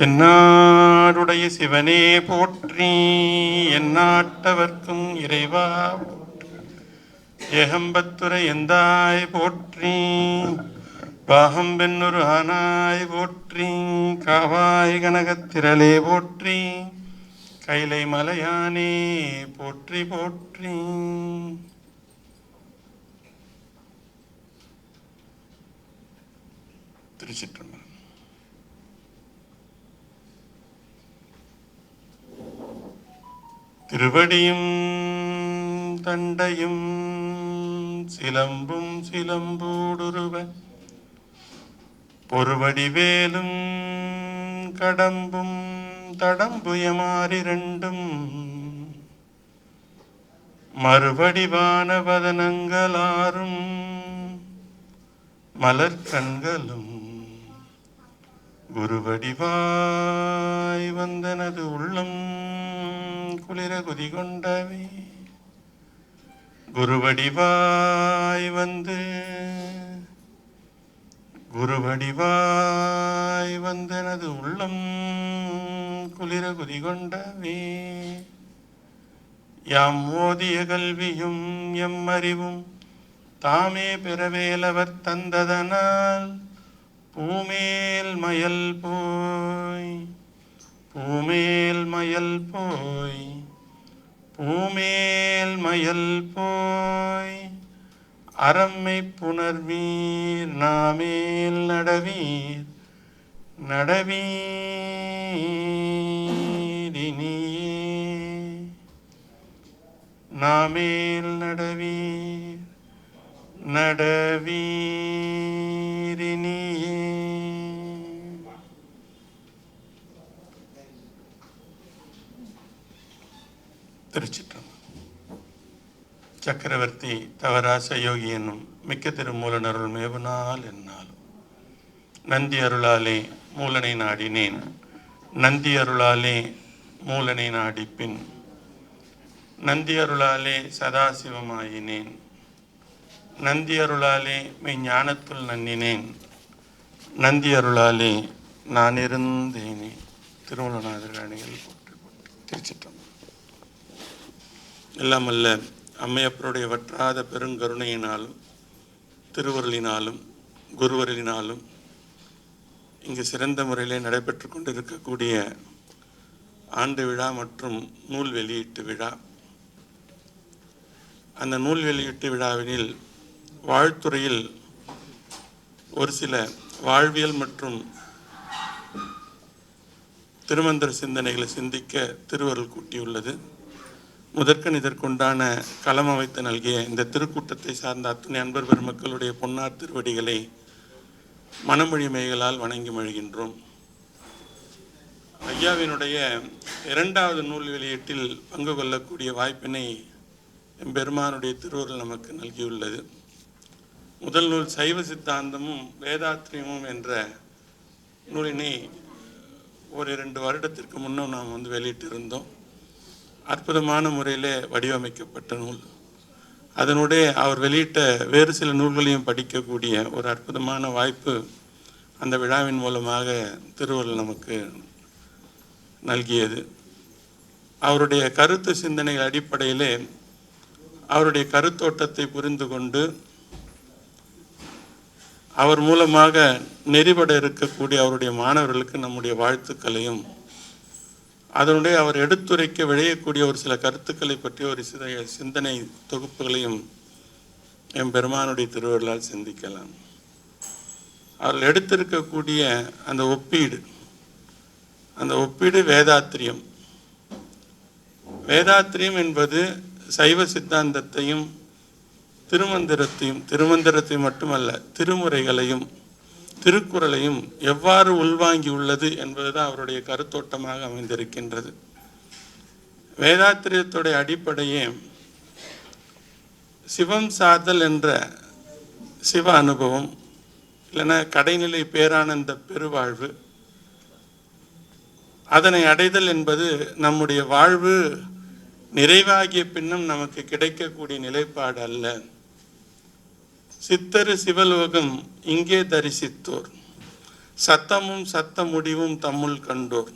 தென்னாடுடைய சிவனே போற்றி எந்நாட்டவர்க்கும் இறைவா ஏகம்பத்துரை எந்தாய் போற்றி பாகம் ஆனாய் போற்றி காவாய் கனகத்திரளே போற்றி கைலை மலையானே போற்றி போற்றி. திருச்சிற்றம்பலம். திருவடியும் தண்டையும் சிலம்பும் சிலம்பூடுருவ. பொறுவடிவேலும் கடம்பும் தடம்புயமாறிரண்டும். மறுவடிவான வதனங்களாரும் மலர்கண்களும் குருவடிவாய் வந்தனது உள்ளம் குளிர குதி கொண்டவை குருவடிவாய் வந்து குருவடிவாய் வந்தனது உள்ளம் குளிர குதி கொண்டவே யாம் ஓதிய கல்வியும் எம் அறிவும் தாமே பெறவேலவர் தந்ததனால் பூமேல் மயல் போய் பூமேல் மயல் போய் பூமேல் மயல் போய் அறம்மை புணர்வீர் நாமேல் நடவீர் நடவீரினியே நாமேல் நடவீர். நடவீரினியே. திருச்சிற்றம் சக்கரவர்த்தி தவராச யோகி என்னும் மிக்க திருமூலனருள் மேவுனால் என்னாலும். நந்தி அருளாலே மூலனை நாடினேன். நந்தி அருளாலே மூலனை நாடிப்பின். நந்தி அருளாலே சதாசிவமாயினேன். நந்தி அருளாலே மெய் ஞானத்துள் நன்னினேன். நந்தி அருளாலே நான் இருந்தேனே. திருமலநாதர் அணிகள் போற்றி திருச்சிட்டம் எல்லாம் அல்ல அம்மையப்பருடைய வற்றாத பெருங்கருணையினாலும் திருவருளினாலும் குருவருளினாலும் இங்கு சிறந்த முறையிலே நடைபெற்று கொண்டிருக்கக்கூடிய ஆண்டு விழா மற்றும் நூல் வெளியீட்டு விழா. அந்த நூல் வெளியீட்டு விழாவினில் வாழ்த்துறையில் ஒரு சில வாழ்வியல் மற்றும் திருமந்திர சிந்தனைகளை சிந்திக்க திருவருள் கூட்டியுள்ளது. முதற்கண் இதற்குண்டான களம் அமைத்து நல்கிய இந்த திருக்கூட்டத்தை சார்ந்த அத்துணை அன்பர் பெருமக்களுடைய பொன்னார் திருவடிகளை மனமொழிமைகளால் வணங்கி மழுகின்றோம் ஐயாவினுடைய இரண்டாவது நூல் வெளியீட்டில் பங்கு கொள்ளக்கூடிய வாய்ப்பினை எம்பெருமானுடைய திருவருள் நமக்கு நல்கியுள்ளது. முதல் நூல் சைவ சித்தாந்தமும் வேதாத்திரியமும் என்ற நூலினை ஒரு இரண்டு வருடத்திற்கு முன்னும் நாம் வந்து வெளியிட்டிருந்தோம். அற்புதமான முறையில் வடிவமைக்கப்பட்ட நூல். அதனுடைய அவர் வெளியிட்ட வேறு சில நூல்களையும் படிக்கக்கூடிய ஒரு அற்புதமான வாய்ப்பு அந்த விழாவின் மூலமாக திருவள்ளுவர் நமக்கு நல்கியது. அவருடைய கருத்து சிந்தனைகள் அடிப்படையிலே அவருடைய கருத்தோட்டத்தை புரிந்து கொண்டு அவர் மூலமாக நெறிபட இருக்கக்கூடிய அவருடைய மாணவர்களுக்கு நம்முடைய வாழ்த்துக்களையும் அதனுடைய அவர் எடுத்துரைக்க விளையக்கூடிய ஒரு சில கருத்துக்களை பற்றி ஒரு சில சிந்தனை தொகுப்புகளையும் எம் பெருமானுடைய திருவருளால் சிந்திக்கலாம். அவர்கள் எடுத்திருக்கக்கூடிய அந்த ஒப்பீடு அந்த ஒப்பீடு வேதாத்திரியம். வேதாத்திரியம் என்பது சைவ சித்தாந்தத்தையும் திருமந்திரத்தையும் திருமந்திரத்தை மட்டுமல்ல திருமுறைகளையும் திருக்குறளையும் எவ்வாறு உள்வாங்கி உள்ளது என்பதுதான் அவருடைய கருத்தோட்டமாக அமைந்திருக்கின்றது. வேதாத்திரியத்துடைய அடிப்படையே சிவம் சாதல் என்ற சிவ அனுபவம் இல்லைன்னா கடைநிலை பேரானந்த பெருவாழ்வு அதனை அடைதல் என்பது நம்முடைய வாழ்வு நிறைவாகிய பின்னும் நமக்கு கிடைக்கக்கூடிய நிலைப்பாடு அல்ல. சித்தரு சிவலோகம் இங்கே தரிசித்தோர். சத்தமும் சத்த முடிவும் தம்முள் கண்டோர்.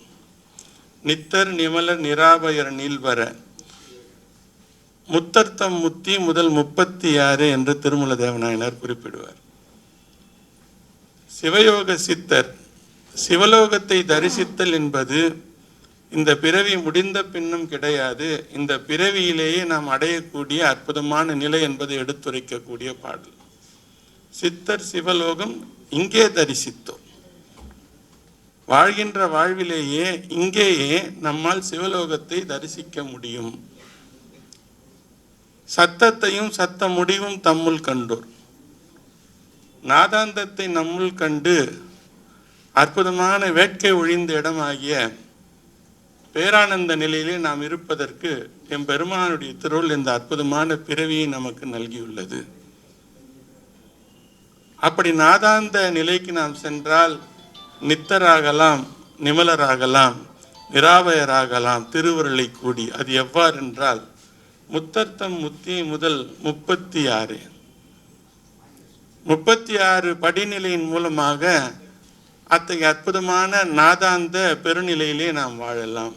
நித்தர் நிமலர் நிராபயர் நீள்வர. முத்தர்த்தம் முத்தி முதல் முப்பத்தி ஆறு என்று திருமல தேவநாயனார் குறிப்பிடுவார். சிவயோக சித்தர் சிவலோகத்தை தரிசித்தல் என்பது இந்த பிறவி முடிந்த பின்னும் கிடையாது. இந்த பிறவியிலேயே நாம் அடையக்கூடிய அற்புதமான நிலை என்பதை எடுத்துரைக்கக்கூடிய பாடல். சித்தர் சிவலோகம் இங்கே தரிசித்தோம். வாழ்கின்ற வாழ்விலேயே இங்கேயே நம்மால் சிவலோகத்தை தரிசிக்க முடியும். சத்தத்தையும் சத்த முடிவும் தம்முள் கண்டோர். நாதாந்தத்தை நம்முள் கண்டு அற்புதமான வேட்கை ஒழிந்த இடமாகிய பேரானந்த நிலையிலே நாம் இருப்பதற்கு எம் பெருமானுடைய திருள் இந்த அற்புதமான பிறவியை நமக்கு நல்கியுள்ளது. அப்படி நாதாந்த நிலைக்கு நாம் சென்றால் நித்தராகலாம் நிமலராகலாம் நிராபயராகலாம் திருவருளை கூடி. அது எவ்வாறு என்றால் முத்தர்த்தம் முத்தி முதல் முப்பத்தி ஆறு முப்பத்தி ஆறு படிநிலையின் மூலமாக அத்தகைய அற்புதமான நாதாந்த பெருநிலையிலே நாம் வாழலாம்.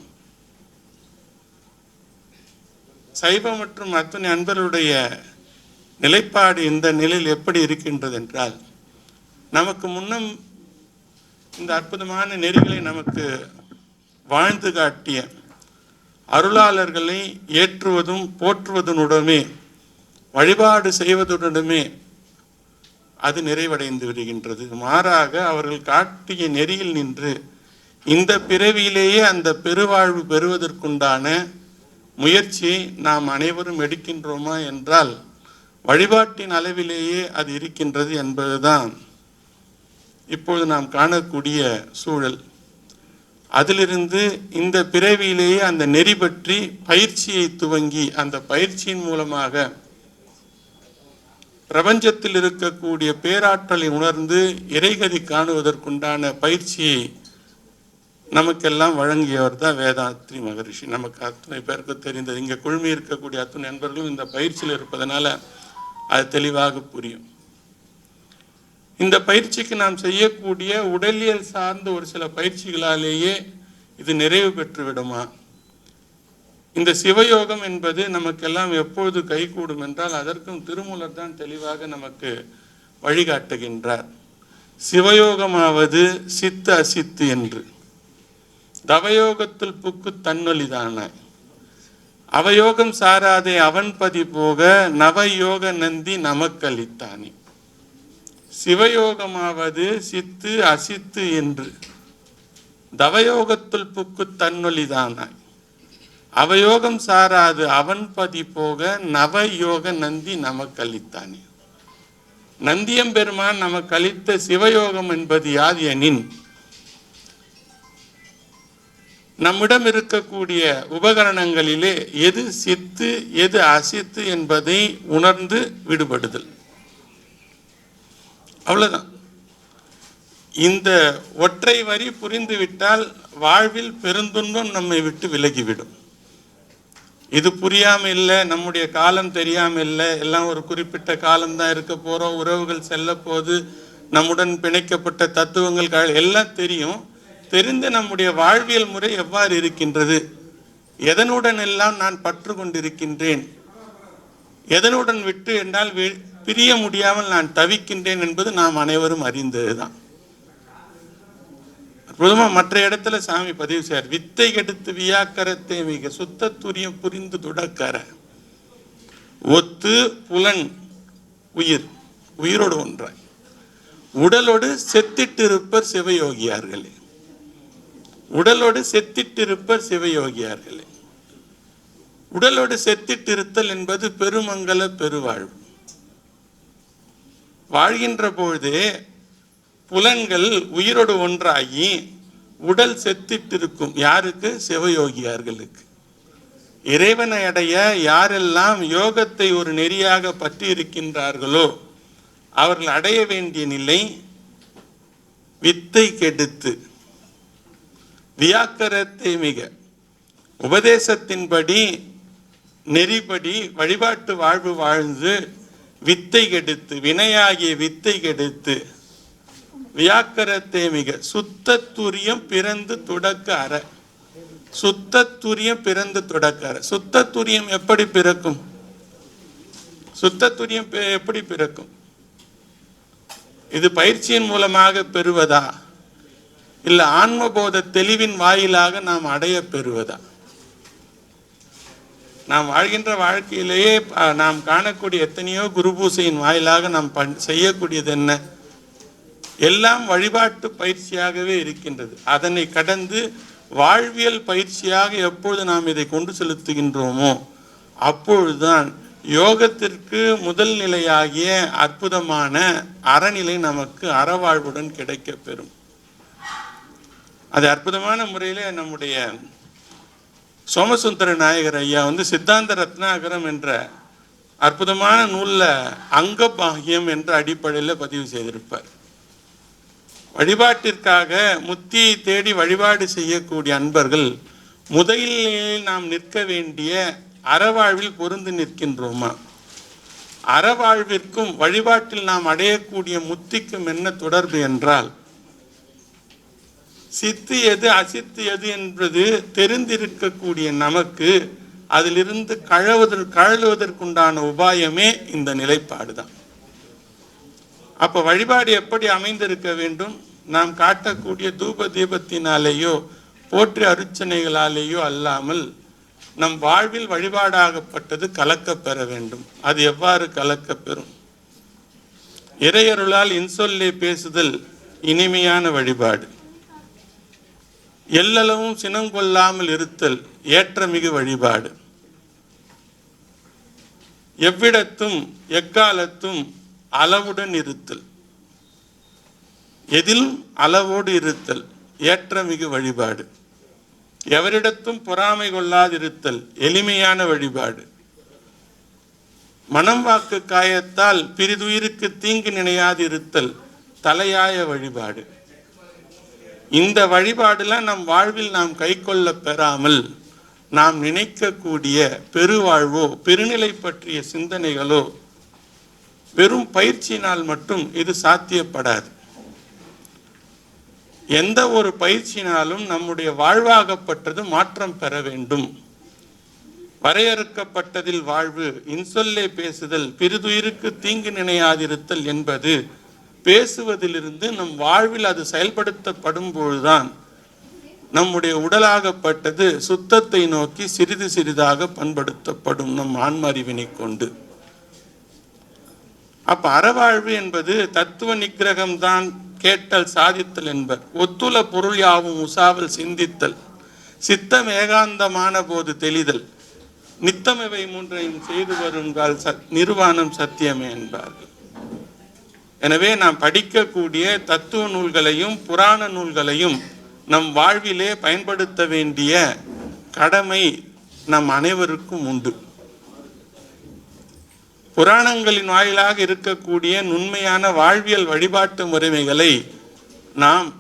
சைவ மற்றும் அத்துணை அன்பர்களுடைய நிலைப்பாடு இந்த நிலையில் எப்படி இருக்கின்றது என்றால் நமக்கு முன்னம் இந்த அற்புதமான நெறிகளை நமக்கு வாழ்ந்து காட்டிய அருளாளர்களை ஏற்றுவதும் போற்றுவதனுடனே வழிபாடு செய்வதுடனுமே அது நிறைவடைந்து வருகின்றது மாறாக அவர்கள் காட்டிய நெறியில் நின்று இந்த பிறவியிலேயே அந்த பெருவாழ்வு பெறுவதற்குண்டான முயற்சியை நாம் அனைவரும் எடுக்கின்றோமா என்றால் வழிபாட்டின் அளவிலேயே அது இருக்கின்றது என்பதுதான் இப்பொழுது நாம் காணக்கூடிய சூழல். அதிலிருந்து இந்த பிறவியிலேயே அந்த நெறி பற்றி பயிற்சியை துவங்கி அந்த பயிற்சியின் மூலமாக பிரபஞ்சத்தில் இருக்கக்கூடிய பேராற்றலை உணர்ந்து இறைகதி காணுவதற்குண்டான பயிற்சியை நமக்கெல்லாம் வழங்கியவர் தான் வேதாத்ரி மகரிஷி. நமக்கு அத்தனை பேருக்கு தெரிந்தது. இங்கே குழுமி இருக்கக்கூடிய அத்தனை நண்பர்களும் இந்த பயிற்சியில் இருப்பதனால அது தெளிவாக புரியும். இந்த பயிற்சிக்கு நாம் செய்யக்கூடிய உடலியல் சார்ந்த ஒரு சில பயிற்சிகளாலேயே இது நிறைவு பெற்று விடுமா இந்த சிவயோகம் என்பது நமக்கெல்லாம் எப்பொழுது கைகூடும் என்றால் அதற்கும் திருமூலர் தான் தெளிவாக நமக்கு வழிகாட்டுகின்றார். சிவயோகமாவது சித்து அசித்து என்று. தவயோகத்தில் புக்கு தன்னொலிதான அவயோகம் சாராதே அவன் பதி போக நவயோக நந்தி நமக்களித்தானே. சிவயோகமாவது சித்து அசித்து என்று. தவயோகத்துள் புக்கு தன்னொலிதானாய். அவயோகம் சாராது அவன் பதி போக நவயோக நந்தி நமக்கு அளித்தானே நந்தியம்பெருமான் நமக்கு அளித்த சிவயோகம் என்பது யாது எனின்? நம்மிடம் இருக்கக்கூடிய உபகரணங்களிலே எது சித்து எது அசித்து என்பதை உணர்ந்து விடுபடுதல். அவ்வளோதான் இந்த ஒற்றை வரி புரிந்துவிட்டால் வாழ்வில் பெருந்துன்பம் நம்மை விட்டு விலகிவிடும். இது புரியாமல் இல்லை நம்முடைய காலம் தெரியாமல் இல்லை எல்லாம் ஒரு குறிப்பிட்ட காலம்தான் இருக்க போகிறோம் உறவுகள் செல்ல போது நம்முடன் பிணைக்கப்பட்ட தத்துவங்கள் எல்லாம் தெரியும். தெரிந்து நம்முடைய வாழ்வியல் முறை எவ்வாறு இருக்கின்றது? எதனுடன் எல்லாம் நான் பற்று கொண்டிருக்கின்றேன்? எதனுடன் விட்டு என்றால் வி- பிரிய முடியாமல் நான் தவிக்கின்றேன் என்பது நாம் அனைவரும் அறிந்ததுதான். அற்புதமா மற்ற இடத்துல சாமி பதிவு செய்யார் வித்தை கெடுத்து வியாக்கரத்தை மிக சுத்த துரியம் புரிந்து துடக்கர ஒத்து புலன் உயிர் உயிரோடு ஒன்றாய். உடலோடு செத்திட்டிருப்பர் சிவயோகியார்களே. உடலோடு செத்திட்டிருப்பர் சிவயோகியார்களே. உடலோடு செத்திட்டிருத்தல் என்பது பெருமங்கல பெருவாழ்வு. வாழ்கின்ற பொழுது புலன்கள் உயிரோடு ஒன்றாகி உடல் செத்திட்டிருக்கும் யாருக்கு? சிவயோகியார்களுக்கு. இறைவனை அடைய யாரெல்லாம் யோகத்தை ஒரு நெறியாக பற்றி இருக்கின்றார்களோ அவர்கள் அடைய வேண்டிய நிலை வித்தை கெடுத்து வியாக்கரத்தை மிக. உபதேசத்தின்படி நெறிப்படி வழிபாட்டு வாழ்வு வாழ்ந்து வித்தை கெடுத்து வினையாகிய வித்தை கெடுத்து வியாக்கரத்தை மிக. சுத்த துரியம் பிறந்து தொடக்க அற. சுத்த துரியம் பிறந்து தொடக்க அற. சுத்த துரியம் எப்படி பிறக்கும்? சுத்த துரியம் பெ- எப்படி பிறக்கும்? இது பயிற்சியின் மூலமாக பெறுவதா? இல்லை ஆன்மபோத தெளிவின் வாயிலாக நாம் அடைய பெறுவதா? நாம் வாழ்கின்ற வாழ்க்கையிலேயே நாம் காணக்கூடிய எத்தனையோ குரு பூசையின் வாயிலாக நாம் பண்- செய்யக்கூடியது என்ன எல்லாம் வழிபாட்டு பயிற்சியாகவே இருக்கின்றது. அதனை கடந்து வாழ்வியல் பயிற்சியாக எப்பொழுது நாம் இதை கொண்டு செலுத்துகின்றோமோ அப்பொழுதுதான் யோகத்திற்கு முதல் நிலையாகிய அற்புதமான அறநிலை நமக்கு அறவாழ்வுடன் கிடைக்கப்பெறும் அது அற்புதமான முறையில் நம்முடைய சோமசுந்தர நாயகர் ஐயா வந்து சித்தாந்த ரத்னாகரம் என்ற அற்புதமான நூலில் அங்க பாகியம் என்ற அடிப்படையில் பதிவு செய்திருப்பார். வழிபாட்டிற்காக முத்தியை தேடி வழிபாடு செய்யக்கூடிய அன்பர்கள் முதலில் நாம் நிற்க வேண்டிய அறவாழ்வில் பொருந்து நிற்கின்றோமா? அறவாழ்விற்கும் வழிபாட்டில் நாம் அடையக்கூடிய முத்திக்கும் என்ன தொடர்பு என்றால் சித்து எது அசித்து எது என்பது தெரிந்திருக்கக்கூடிய நமக்கு அதிலிருந்து கழவதற்கு கழலுவதற்குண்டான உபாயமே இந்த நிலைப்பாடு தான் அப்போ வழிபாடு எப்படி அமைந்திருக்க வேண்டும்? நாம் காட்டக்கூடிய தூப தீபத்தினாலேயோ போற்றி அருச்சனைகளாலேயோ அல்லாமல் நம் வாழ்வில் வழிபாடாகப்பட்டது கலக்கப் பெற வேண்டும். அது எவ்வாறு கலக்கப் பெறும்? இறையருளால் இன்சொல்லே பேசுதல் இனிமையான வழிபாடு. எல்லளவும் சினம் கொள்ளாமல் இருத்தல் ஏற்றமிகு வழிபாடு. எவ்விடத்தும் எக்காலத்தும் அளவுடன் இருத்தல். எதிலும் அளவோடு இருத்தல் ஏற்றமிகு வழிபாடு. எவரிடத்தும் பொறாமை கொள்ளாதிருத்தல் எளிமையான வழிபாடு. மனம் வாக்கு காயத்தால் பிரிதுயிருக்கு தீங்கு நினையாதிருத்தல் தலையாய வழிபாடு. இந்த வழிபாடில் நம் வாழ்வில் நாம் கைக்கொள்ள பெறாமல் நாம் நினைக்கக்கூடிய பெருவாழ்வோ பெருநிலை பற்றிய சிந்தனைகளோ வெறும் பயிற்சியினால் மட்டும் இது சாத்தியப்படாது. எந்த ஒரு பயிற்சியினாலும் நம்முடைய வாழ்வாகப்பட்டது மாற்றம் பெற வேண்டும். வரையறுக்கப்பட்டதில் வாழ்வு இன்சொல்லே பேசுதல் பிரிதுயிருக்கு தீங்கு நினையாதிருத்தல் என்பது பேசுவதிலிருந்து நம் வாழ்வில் அது செயல்படுத்தப்படும் பொழுதுதான் நம்முடைய உடலாகப்பட்டது சுத்தத்தை நோக்கி சிறிது சிறிதாக பண்படுத்தப்படும் நம் ஆன்ம அறிவினை கொண்டு. அப்ப அறவாழ்வு என்பது தத்துவ நிகிரகம்தான் கேட்டல் சாதித்தல் என்பர். ஒத்துல பொருள் யாவும் உசாவல் சிந்தித்தல். சித்தம் ஏகாந்தமான போது தெளிதல். நித்தமவை மூன்றையும் செய்து வருங்கால் சத் நிர்வாணம் சத்தியமே என்பார்கள். எனவே நாம் படிக்கக்கூடிய தத்துவ நூல்களையும் புராண நூல்களையும் நம் வாழ்விலே பயன்படுத்த வேண்டிய கடமை நம் அனைவருக்கும் உண்டு. புராணங்களின் வாயிலாக இருக்கக்கூடிய நுண்மையான வாழ்வியல் வழிபாட்டு முறைமைகளை நாம்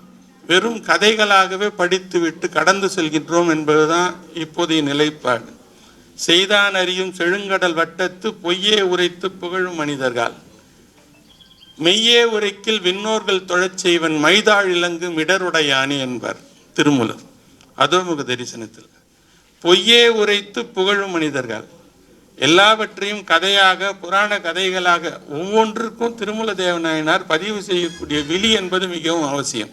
வெறும் கதைகளாகவே படித்துவிட்டு கடந்து செல்கின்றோம் என்பதுதான் இப்போதைய நிலைப்பாடு. செய்தான் அறியும் செழுங்கடல் வட்டத்து பொய்யே உரைத்து புகழும் மனிதர்கள். மெய்யே உரைக்கில் விண்ணோர்கள் தொழச் செய்வன் மைதாள் இலங்கு மிடருடையானே என்பார் திருமூலர். அதோமுக தரிசனத்தில். பொய்யே உரைத்து புகழும் மனிதர்கள். எல்லாவற்றையும் கதையாக புராண கதைகளாக ஒவ்வொன்றுக்கும் திருமூல தேவநாயனார் பதிவு செய்யக்கூடிய விழி என்பது மிகவும் அவசியம்.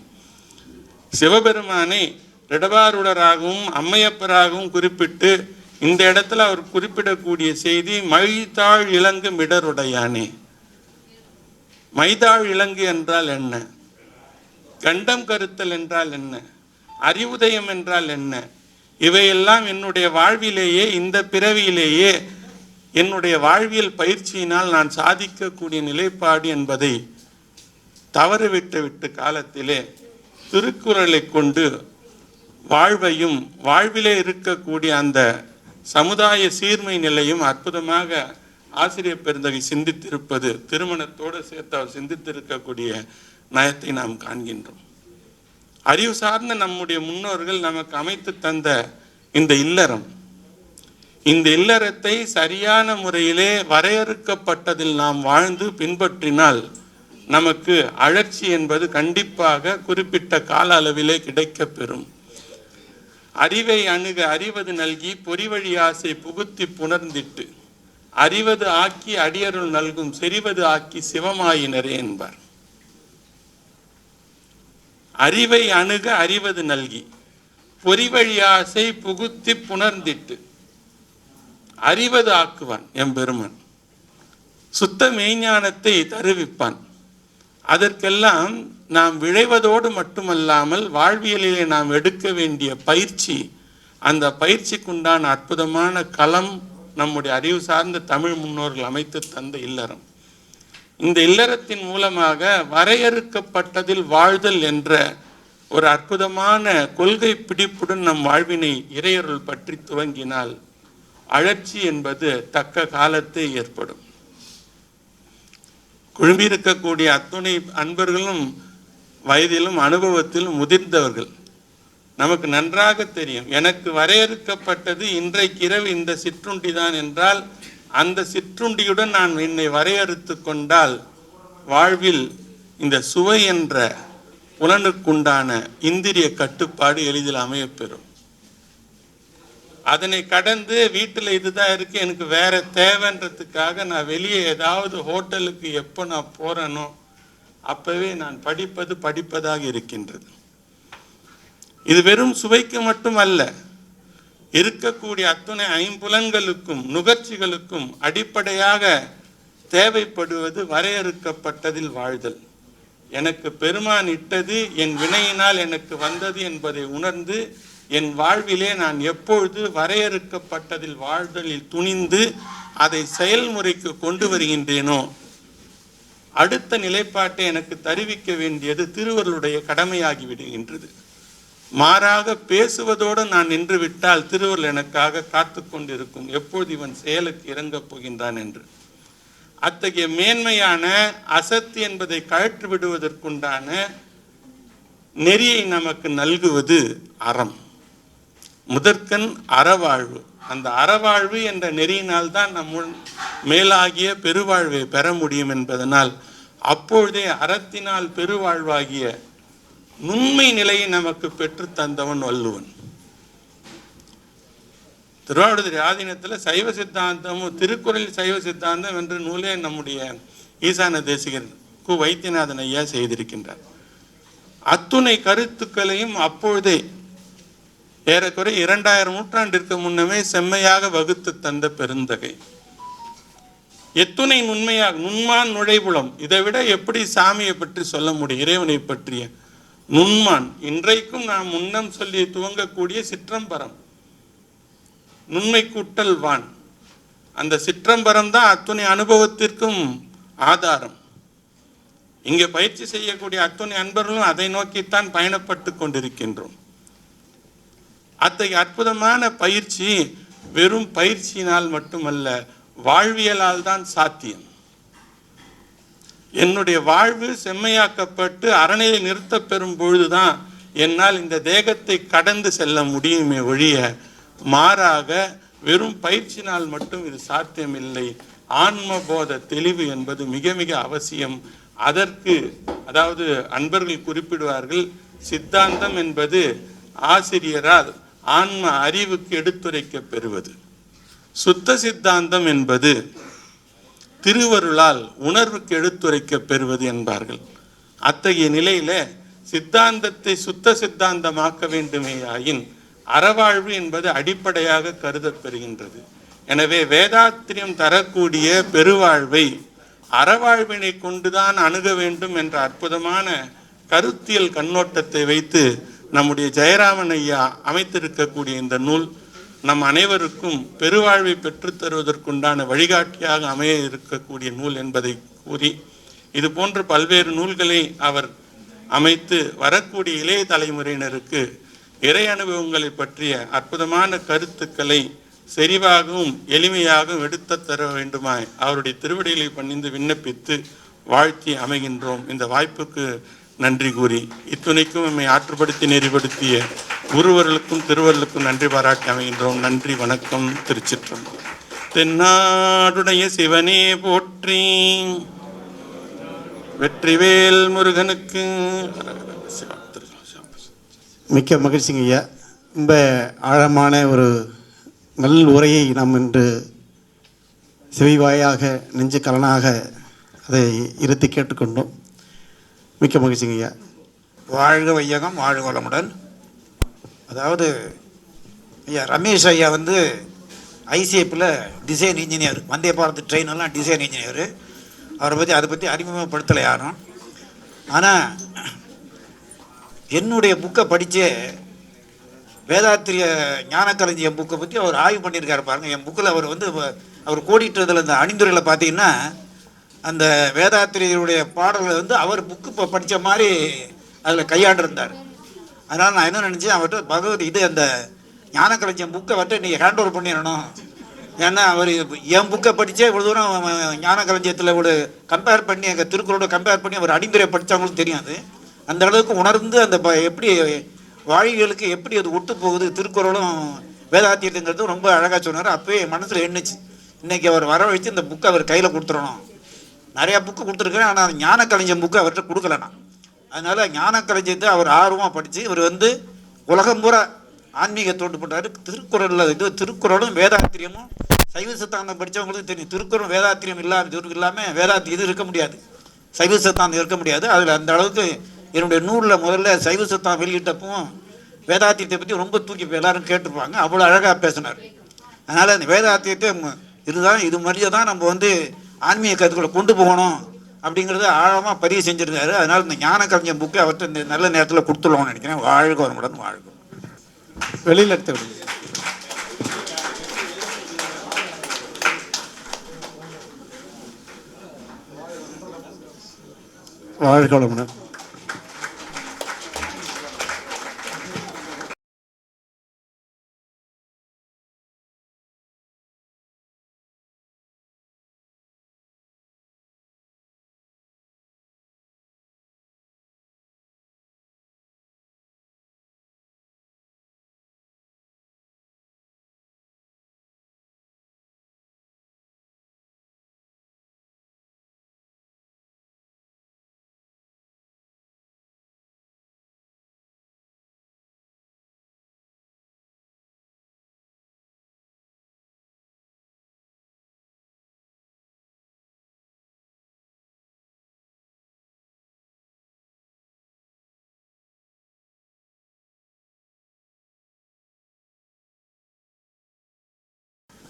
சிவபெருமானை ரிடபாருடராகவும் அம்மையப்பராகவும் குறிப்பிட்டு இந்த இடத்துல அவர் குறிப்பிடக்கூடிய செய்தி மைதாள் இலங்கு மிடருடையானே மைதாள் இலங்கு என்றால் என்ன? கண்டம் கருத்தல் என்றால் என்ன? அறிவுதயம் என்றால் என்ன? இவையெல்லாம் என்னுடைய வாழ்விலேயே இந்த பிறவியிலேயே என்னுடைய வாழ்வியல் பயிற்சியினால் நான் சாதிக்கக்கூடிய நிலைப்பாடு என்பதை தவறுவிட்டு விட்டு காலத்திலே திருக்குறளை கொண்டு வாழ்வையும் வாழ்விலே இருக்கக்கூடிய அந்த சமுதாய சீர்மை நிலையும் அற்புதமாக ஆசிரியர் பெருந்தகை சிந்தித்திருப்பது திருமணத்தோடு சேர்த்து அவர் சிந்தித்திருக்கக்கூடிய நயத்தை நாம் காண்கின்றோம். அறிவு சார்ந்த நம்முடைய முன்னோர்கள் நமக்கு அமைத்து தந்த இந்த இல்லறம் இந்த இல்லறத்தை சரியான முறையிலே வரையறுக்கப்பட்டதில் நாம் வாழ்ந்து பின்பற்றினால் நமக்கு அழற்சி என்பது கண்டிப்பாக குறிப்பிட்ட கால அளவிலே கிடைக்கப்பெறும். அறிவை அணுக அறிவது நல்கி பொறிவழி ஆசை புகுத்தி புணர்ந்திட்டு அறிவது ஆக்கி அடியருள் நல்கும் செறிவது ஆக்கி சிவமாயினரே என்பார். அறிவை அணுக அறிவது நல்கி பொறிவழி ஆசை புகுத்தி புணர்ந்திட்டு அறிவது ஆக்குவான் எம்பெருமன். சுத்த மெய்ஞானத்தை தருவிப்பான். அதற்கெல்லாம் நாம் விழைவதோடு மட்டுமல்லாமல் வாழ்வியலிலே நாம் எடுக்க வேண்டிய பயிற்சி அந்த பயிற்சிக்குண்டான அற்புதமான களம் நம்முடைய அறிவு சார்ந்த தமிழ் முன்னோர்கள் அமைத்து தந்த இல்லறம். இந்த இல்லறத்தின் மூலமாக வரையறுக்கப்பட்டதில் வாழ்தல் என்ற ஒரு அற்புதமான கொள்கை பிடிப்புடன் நம் வாழ்வினை இறையருள் பற்றி துவங்கினால் அழற்சி என்பது தக்க காலத்தை ஏற்படும். குழும்பியிருக்கக்கூடிய அத்துணை அன்பர்களும் வயதிலும் அனுபவத்திலும் முதிர்ந்தவர்கள். நமக்கு நன்றாக தெரியும். எனக்கு வரையறுக்கப்பட்டது இன்றைக்கு இரவு இந்த சிற்றுண்டி தான் என்றால் அந்த சிற்றுண்டியுடன் நான் என்னை வரையறுத்து கொண்டால் வாழ்வில் இந்த சுவை என்ற புலனுக்குண்டான இந்திரிய கட்டுப்பாடு எளிதில் அமையப்பெறும். அதனை கடந்து வீட்டில் இதுதான் இருக்கு எனக்கு வேற தேவைன்றதுக்காக நான் வெளியே ஏதாவது ஹோட்டலுக்கு எப்போ நான் போறேனோ அப்பவே நான் படிப்பது படிப்பதாக இருக்கின்றது. இது வெறும் சுவைக்கு மட்டுமல்ல இருக்கக்கூடிய அத்துணை ஐம்புலன்களுக்கும் நுகர்ச்சிகளுக்கும் அடிப்படையாக தேவைப்படுவது வரையறுக்கப்பட்டதில் வாழ்தல். எனக்கு பெருமான் இட்டது என் வினையினால் எனக்கு வந்தது என்பதை உணர்ந்து என் வாழ்விலே நான் எப்பொழுது வரையறுக்கப்பட்டதில் வாழ்தலில் துணிந்து அதை செயல்முறைக்கு கொண்டு வருகின்றேனோ அடுத்த நிலைப்பாட்டை எனக்கு தருவிக்க வேண்டியது திருவருளுடைய கடமையாகி விடுகின்றது. மாறாக பேசுவதோடு நான் நின்று விட்டால் திருவள்ளுவர் எனக்காக காத்து கொண்டிருக்கும் எப்போது இவன் செயலுக்கு இறங்கப் போகின்றான் என்று. அத்தகைய மேன்மையான அசத்து என்பதை கழற்றி விடுவதற்குண்டான நெறியை நமக்கு நல்குவது அறம். முதற்கண் அறவாழ்வு. அந்த அறவாழ்வு என்ற நெறியினால் தான் நம்ம மேலாகிய பெருவாழ்வை பெற முடியும் என்பதனால் அப்பொழுதே அறத்தினால் பெருவாழ்வாகிய நுண்மை நிலையை நமக்கு பெற்று தந்தவன் வள்ளுவன். திருவாவடுதுறை ஆதீனத்தில் சைவ சித்தாந்தமும் திருக்குறளில் சைவ சித்தாந்தம் என்ற நூலே நம்முடைய ஈசான தேசிகர் கு. வைத்தியநாதன் ஐயா செய்திருக்கின்றார். அத்துணை கருத்துக்களையும் அப்பொழுதே ஏறக்குறை இரண்டாயிரம் நூற்றாண்டிற்கு முன்னமே செம்மையாக வகுத்து தந்த பெருந்தகை. எத்துணை நுண்மையாக நுண்மான் நுழைபுலம் இதை விட எப்படி சாமியை பற்றி சொல்ல முடியும்? இறைவனை பற்றிய நுண்மான். இன்றைக்கும் நாம் முன்னம் சொல்லி துவங்கக்கூடிய சிற்றம்பரம். நுண்மை கூட்டல் வான். அந்த சிற்றம்பரம் தான் அத்துணை அனுபவத்திற்கும் ஆதாரம். இங்கே பயிற்சி செய்யக்கூடிய அத்துணை அன்பர்களும் அதை நோக்கித்தான் பயணப்பட்டு கொண்டிருக்கின்றோம். அத்தகைய அற்புதமான பயிற்சி வெறும் பயிற்சியினால் மட்டுமல்ல வாழ்வியலால் தான் சாத்தியம். என்னுடைய வாழ்வு செம்மையாக்கப்பட்டு அரணையில் நிறுத்த பெறும் பொழுதுதான் என்னால் இந்த தேகத்தை கடந்து செல்ல முடியுமே ஒழிய மாறாக வெறும் பயிற்சினால் மட்டும் இது சாத்தியமில்லை. ஆன்ம போத தெளிவு என்பது மிக மிக அவசியம். அதற்கு அதாவது அன்பர்கள் குறிப்பிடுவார்கள் சித்தாந்தம் என்பது ஆசிரியரால் ஆன்ம அறிவுக்கு எடுத்துரைக்க பெறுவது. சுத்த சித்தாந்தம் என்பது திருவருளால் உணர்வுக்கு எடுத்துரைக்க பெறுவது என்பார்கள். அத்தகைய நிலையில சித்தாந்தத்தை சுத்த சித்தாந்தமாக்க வேண்டுமேயாயின் அறவாழ்வு என்பது அடிப்படையாக கருதப்பெறுகின்றது எனவே வேதாத்திரியம் தரக்கூடிய பெருவாழ்வை அறவாழ்வினை கொண்டுதான் அணுக வேண்டும் என்ற அற்புதமான கருத்தியல் கண்ணோட்டத்தை வைத்து நம்முடைய ஜெயராமன் ஐயா அமைத்திருக்கக்கூடிய இந்த நூல் நம் அனைவருக்கும் பெருவாழ்வை பெற்றுத் தருவதற்குண்டான வழிகாட்டியாக அமைய இருக்கக்கூடிய நூல் என்பதை கூறி இது போன்ற பல்வேறு நூல்களை அவர் அமைத்து வரக்கூடிய இளைய தலைமுறையினருக்கு இறை அனுபவங்களை பற்றிய அற்புதமான கருத்துக்களை செறிவாகவும் எளிமையாகவும் எடுத்துத் தர வேண்டுமாய் அவருடைய திருவடிகளை பணிந்து விண்ணப்பித்து வாழ்த்தி அமைகின்றோம். இந்த வாய்ப்புக்கு நன்றி கூறி இத்துணைக்கும் நம்மை ஆற்றுப்படுத்தி நெறிப்படுத்திய குருவர்களுக்கும் திருவர்களுக்கும் நன்றி பாராட்டி அமைகின்றோம். நன்றி வணக்கம் திருச்சிற்றம்பலம். தென்னாடுடைய சிவனே போற்றி. வெற்றிவேல் முருகனுக்கு. மிக்க மகிழ்ச்சிங்க ஐயா. ரொம்ப ஆழமான ஒரு நல் உரையை நாம் இன்று செவிவாயாக நெஞ்சு கலனாக அதை இருத்தி கேட்டுக்கொண்டோம். மிக்க மகிழ்ச்சிங்க ஐயா. வாழ்க வையகம் வாழ்க வளமுடன். அதாவது ஐயா ரமேஷ் ஐயா வந்து ஐசிஎஃப்பில் design engineer Vande Bharat train எல்லாம் டிசைன் இன்ஜினியர் அவரை பற்றி அதை பற்றி அறிமுகப்படுத்தலை யாரும். ஆனால் என்னுடைய புக்கை படித்தே வேதாத்திரிய ஞானக்கலைஞர் புக்கை பற்றி அவர் ஆய்வு பண்ணியிருக்காரு பாருங்கள் என் புக்கில் அவர் வந்து அவர் கோடிட்டுறதுல இந்த அணிந்துரையில் பார்த்தீங்கன்னா அந்த வேதாத்திரியருடைய பாடல்களை வந்து அவர் புக்கு இப்போ படித்த மாதிரி அதில் கையாண்டிருந்தார். அதனால் நான் என்ன நினச்சேன் அவர்கிட்ட பகவத் இது அந்த ஞானக்கலைஞன் புக்கை அவர்கிட்ட நீங்கள் ஹேண்ட் ஓவர் பண்ணிடணும். ஏன்னா அவர் என் புக்கை படித்தே இவ்வளோ தூரம் ஞான கலைஞத்தில் ஒரு கம்பேர் பண்ணி எங்கள் திருக்குறளோட கம்பேர் பண்ணி அவர் அடிந்துரை படித்தவங்களுக்கு தெரியாது. அந்த அளவுக்கு உணர்ந்து அந்த ப- எப்படி வாழ்வியலுக்கு எப்படி அது ஒட்டு போகுது திருக்குறளும் வேதாத்தியத்துங்கிறது ரொம்ப அழகாக சொன்னார். அப்போயே என் மனசில் எண்ணுச்சு. இன்றைக்கி அவர் வர வச்சு இந்த புக்கை அவர் கையில் கொடுத்துடணும். நிறையா புக்கு கொடுத்துருக்குறேன். ஆனால் அந்த ஞான கலைஞன் புக்கு அவர்கிட்ட கொடுக்கல நான். அதனால் ஞான கலைஞத்தை அவர் ஆர்வமாக படித்து இவர் வந்து உலகம் பூரா ஆன்மீக தோண்டு போட்டார் திருக்குறளில் இது திருக்குறளும் வேதாத்திரியமும் சைவ சித்தாந்தம் படித்தவங்களுக்கு தெரியும். திருக்குறள் வேதாத்திரியம் இல்லாமல் இது இல்லாமல் வேதாத்தி இது இருக்க முடியாது. சைவ சித்தாந்தம் இருக்க முடியாது. அதில் அந்த அளவுக்கு என்னுடைய நூலில் முதல்ல சைவ சித்தாந்தம் வெளியிட்டப்பவும் வேதாத்தியத்தை பற்றி ரொம்ப தூக்கி எல்லாரும் கேட்டிருப்பாங்க. அவ்வளோ அழகாக பேசினார். அதனால் அந்த வேதாத்தியத்தை இதுதான் இது மாதிரியே தான் நம்ம வந்து ஆன்மீக கருத்துக்களை கொண்டு போகணும் அப்படிங்கிறத ஆழமாக பதிவு செஞ்சுருந்தாரு. அதனால் இந்த ஞான கலைஞர் புக்கு அவர்கிட்ட இந்த நல்ல நேரத்தில் கொடுத்துருவோம்னு நினைக்கிறேன். வாழ்க வரமுடன் வாழ்க. வெளியில் எடுத்து விடுங்க வாழ்க வளமுடன்.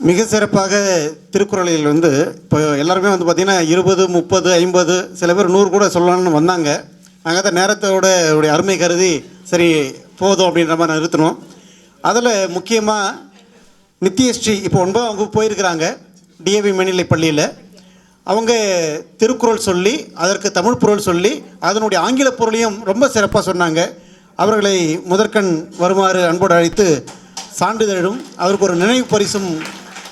மிக சிறப்பாக திருக்குறளில் வந்து இப்போ எல்லாருமே வந்து பார்த்திங்கன்னா இருபது முப்பது ஐம்பது சில பேர் நூறு கூட சொல்லலாம்னு வந்தாங்க. நாங்கள் தான் நேரத்தோட உடைய அருமை கருதி சரி போதும் அப்படின்ற மாதிரி நிறுத்தினோம். அதில் முக்கியமாக நித்யஸ்ரீ இப்போ ஒன்பதாம் வகுப்பு போயிருக்கிறாங்க டிஏவி மேல்நிலை பள்ளியில். அவங்க திருக்குறள் சொல்லி அதற்கு தமிழ் பொருள் சொல்லி அதனுடைய ஆங்கில பொருளையும் ரொம்ப சிறப்பாக சொன்னாங்க. அவர்களை முதற்கண் வருமாறு அன்போடு அழைத்து சான்றிதழும் அவருக்கு ஒரு நினைவு பரிசும்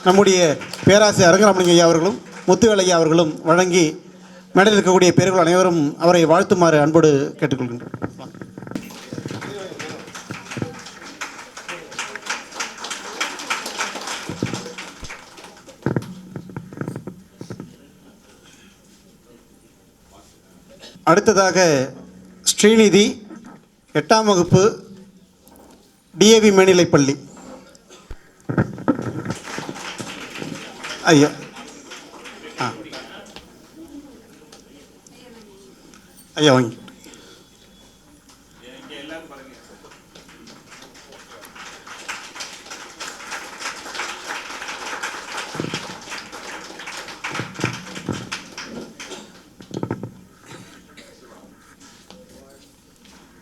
நம்முடைய பேராசிரியர் அரங்கராமலிங்க ஐயா அவர்களும் முத்துவேல் ஐயா அவர்களும் வழங்கி மேடையில் இருக்கக்கூடிய பெயர்கள் அனைவரும் அவரை வாழ்த்துமாறு அன்போடு கேட்டுக்கொள்கின்றனர் அடுத்ததாக ஸ்ரீநிதி எட்டாம் வகுப்பு டிஏவி மேல்நிலைப் பள்ளி. ஐயா. ஆ. ஐயா வாங்கி.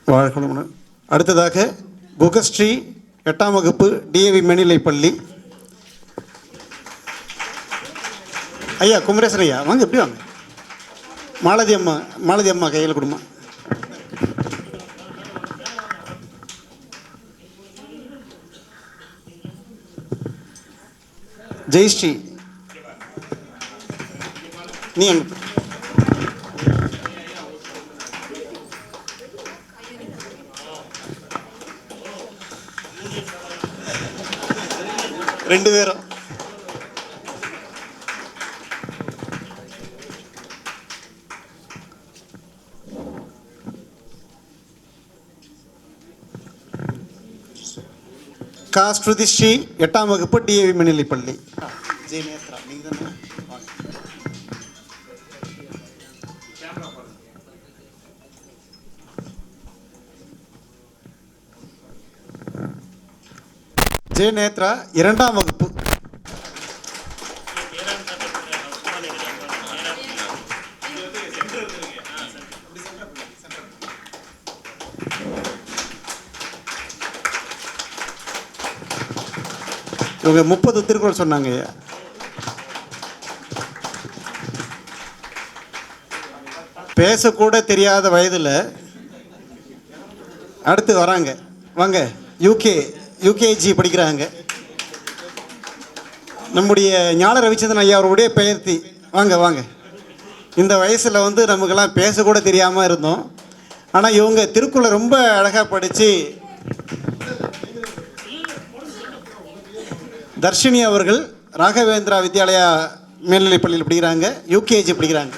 வாழ்க்கணும் அடுத்ததாக குகஸ்ரீ எட்டாம் வகுப்பு டிஏவி பள்ளி. ஐயா குமரேசன் ஐயா வாங்க எப்படி வாங்க. மாலதி அம்மா மாலதி அம்மா கையில் கொடுமா. ஜெயஸ்ரீ நீ அங்க ரெண்டு பேரும். கா ஸ்ருதிஸ்ரீ எட்டாம் வகுப்பு டிஏவி மேல்நிலைப்பள்ளி ஜெய் நேத்ரா இரண்டாம் வகுப்பு. இவங்க முப்பது திருக்குறள் சொன்னாங்க. பேசக்கூட தெரியாத வயதில் அடுத்து வராங்க. வாங்க யூகே யூகேஜி படிக்கிறாங்க. நம்முடைய ஞான ரவிச்சந்திரன் ஐயா அவருடைய பெயர்த்தி. வாங்க வாங்க. இந்த வயசில் வந்து நமக்கெல்லாம் பேசக்கூட தெரியாமல் இருந்தோம். ஆனால் இவங்க திருக்குறளை ரொம்ப அழகாக படித்து தர்ஷினி அவர்கள் ராகவேந்திரா வித்யாலயா மேல்நிலைப் பள்ளியில் படிக்கிறாங்க யூகேஜி படிக்கிறாங்க.